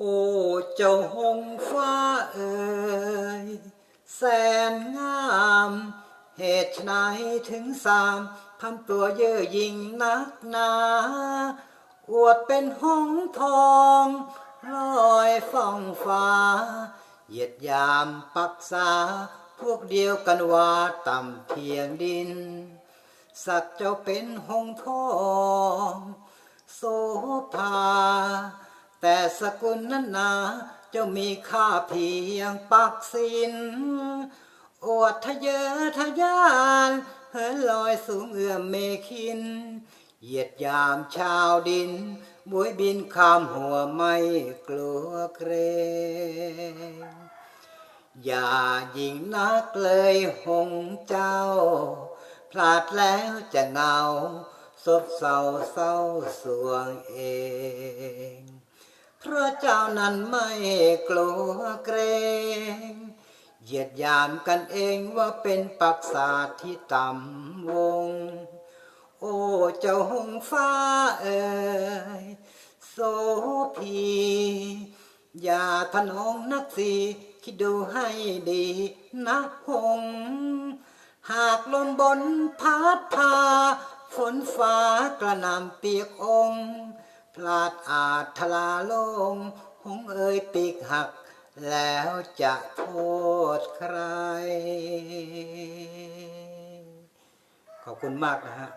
โอ้เจ้าหงฟ้าเอ่ยแสนงาม เหตุไฉนถึงสามทำตัวเย่อหยิ่งนักหนา อวดเป็นหงทองลอยฟ้องฟ้า เหยียดยามปักษา พวกเดียวกันว่าต่ำเพียงดิน สักเจ้าเป็นหงทอง แต่สกุลนั้นนาเจ้ามีค่าเพียงปักสินอวดทะเยอทะยานเหินลอยสูงเอื้อมเมขิน เหยียดยามชาวดินบวยบินข้ามหัวไม่กลัวเกรงอย่ายิงนักเลยหงเจ้า พลาดแล้วจะเงาซบเศร้าเศร้าสวงเอง พราะเจ้านั้นไม่กลัวเกรงเหยียดยามกันเองว่าเป็นปักษาที่ต่ำวง โอ้เจ้าหงฟ้าเอ่ยโสพีอย่าทนองนักสีคิดดูให้ดีนะหง หากลมบนพัดพาฝนฟ้ากระนำเปียกองค์ ลาดอาจทลาลงหงเอ่ยปีกหัก แล้วจะโทษใคร ขอบคุณมากนะฮะ